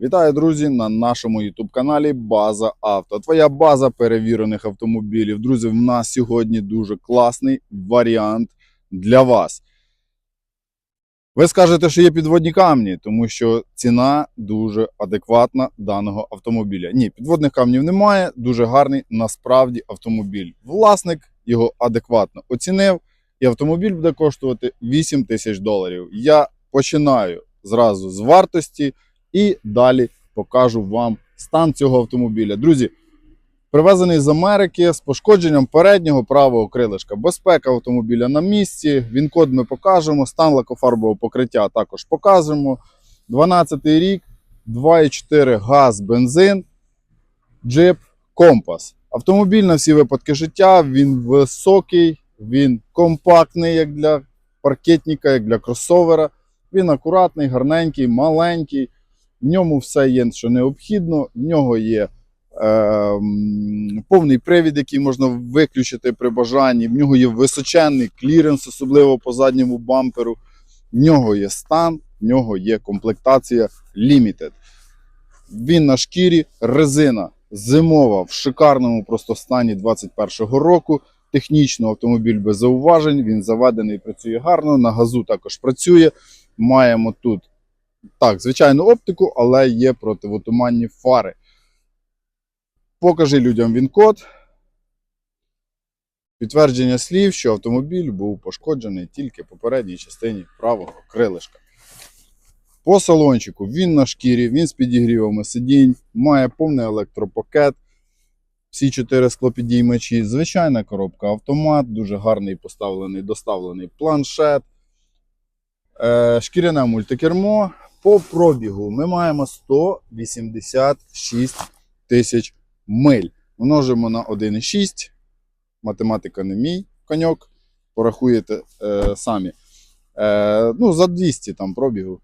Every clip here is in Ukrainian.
Вітаю, друзі, на нашому youtube каналі База Авто. Твоя база перевірених автомобілів. Друзі, в нас сьогодні дуже класний варіант для вас. Ви скажете, що є підводні камні, тому що ціна дуже адекватна даного автомобіля. Ні, підводних камнів немає. Дуже гарний насправді автомобіль. Власник його адекватно оцінив, і автомобіль буде коштувати 8 тисяч доларів. Я починаю зразу з вартості і далі покажу вам стан цього автомобіля. Друзі, привезений з Америки з пошкодженням переднього правого крилишка. Безпека автомобіля на місці. Він-код ми покажемо. Стан лакофарбового покриття також покажемо. 12 й рік, 2,4 газ, бензин, джип, компас. Автомобіль на всі випадки життя. Він високий, він компактний, як для паркетника, як для кросовера. Він акуратний, гарненький, маленький. В ньому все є, що необхідно. В нього є е, повний привід, який можна виключити при бажанні. В нього є височенний кліренс, особливо по задньому бамперу. В нього є стан, в нього є комплектація Limited. Він на шкірі, резина зимова в шикарному просто стані 21-го року. Технічно автомобіль без зауважень, він заведений, працює гарно. На газу також працює. Маємо тут так, звичайну оптику, але є противотуманні фари. Покажи людям він-код. Підтвердження слів, що автомобіль був пошкоджений тільки по передній частині правого крилишка. По салончику він на шкірі, він з підігрівами сидінь, має повний електропакет, всі чотири склопідіймачі, звичайна коробка автомат, дуже гарний поставлений доставлений планшет, е, шкіряне мультикермо. По пробігу ми маємо 186 тисяч миль. Множимо на 1,6. Математика не мій коньок. Порахуєте е, самі. Е, ну, за 200 там пробігу.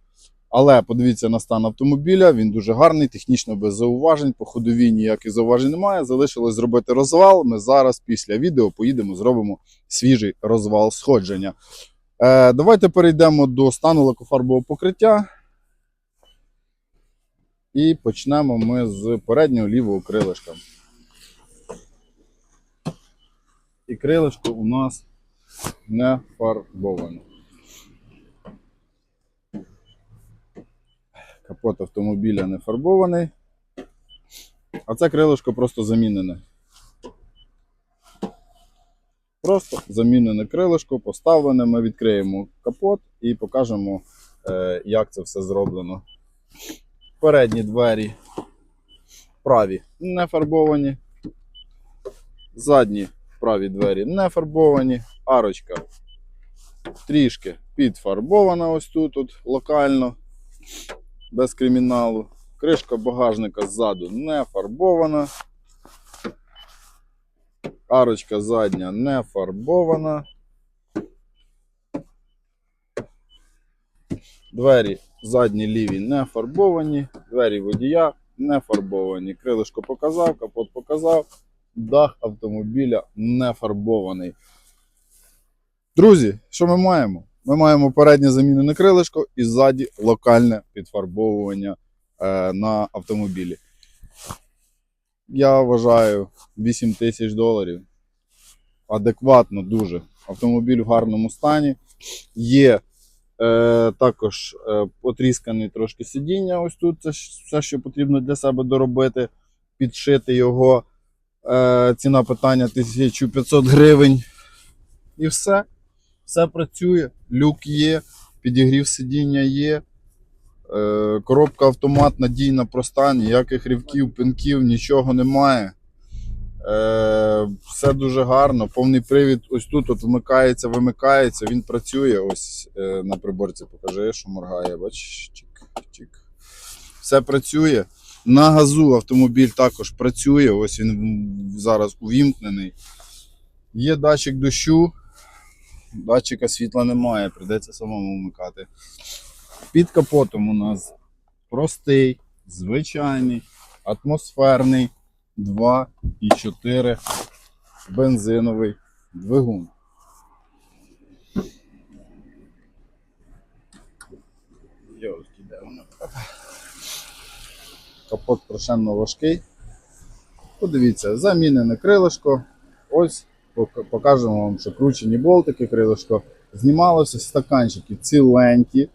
Але подивіться на стан автомобіля, він дуже гарний, технічно без зауважень. По ходовій ніяких зауважень немає. Залишилось зробити розвал. Ми зараз після відео поїдемо, зробимо свіжий розвал сходження. Е, давайте перейдемо до стану лакофарбового покриття. І почнемо ми з переднього лівого крилишка. І крилишко у нас не фарбоване. Капот автомобіля не фарбований. А це крилишко просто замінене. Просто замінене крилишко, поставлене. Ми відкриємо капот і покажемо, е, як це все зроблено. Передні двері праві не фарбовані. Задні праві двері не фарбовані. Арочка трішки підфарбована ось тут, от, локально, без криміналу. Кришка багажника ззаду не фарбована. Арочка задня не фарбована. Двері задні ліві не фарбовані, двері водія не фарбовані. Крилишко показав, капот показав, дах автомобіля не фарбований. Друзі, що ми маємо? Ми маємо переднє замінене крилишко і ззаді локальне підфарбовування е, на автомобілі. Я вважаю 8 тисяч доларів. Адекватно дуже. Автомобіль в гарному стані. Є Е, також е, трошки сидіння. Ось тут це все, що потрібно для себе доробити, підшити його. Е, ціна питання 1500 гривень. І все. Все працює. Люк є, підігрів сидіння є. Коробка автомат надійна, проста, ніяких рівків, пинків, нічого немає. Е, все дуже гарно. Повний привід ось тут от вмикається, вимикається, він працює. Ось е, на приборці покажи, що моргає. Бачиш, чик, чик. Все працює. На газу автомобіль також працює. Ось він зараз увімкнений. Є датчик дощу, датчика світла немає, прийдеться самому вмикати. Під капотом у нас простий, звичайний, атмосферний. 2,4 бензиновий двигун. Йолки, воно? капот страшенно важкий. Подивіться, замінене крилишко. Ось покажемо вам, що кручені болтики, крилишко. Знімалося стаканчики ціленькі,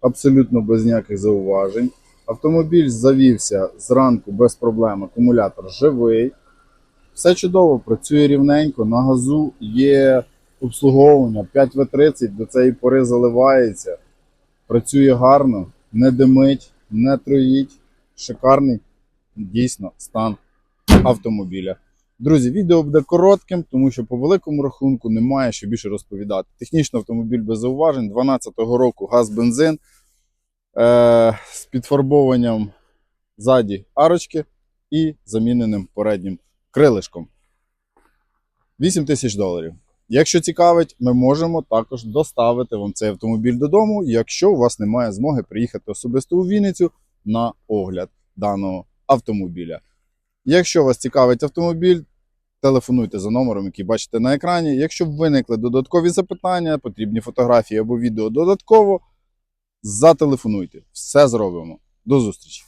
абсолютно без ніяких зауважень. Автомобіль завівся зранку без проблем, акумулятор живий. Все чудово, працює рівненько, на газу є обслуговування 5В30 до цієї пори заливається, працює гарно, не димить, не троїть. Шикарний дійсно стан автомобіля. Друзі, відео буде коротким, тому що по великому рахунку немає що більше розповідати. Технічно автомобіль без зауважень, 12-го року газ-бензин е- з підфарбованням ззаді арочки і заміненим переднім крилишком. 8 тисяч доларів. Якщо цікавить, ми можемо також доставити вам цей автомобіль додому, якщо у вас немає змоги приїхати особисто у Вінницю на огляд даного автомобіля. Якщо вас цікавить автомобіль, телефонуйте за номером, який бачите на екрані. Якщо виникли додаткові запитання, потрібні фотографії або відео додатково, зателефонуйте. Все зробимо. До зустрічі!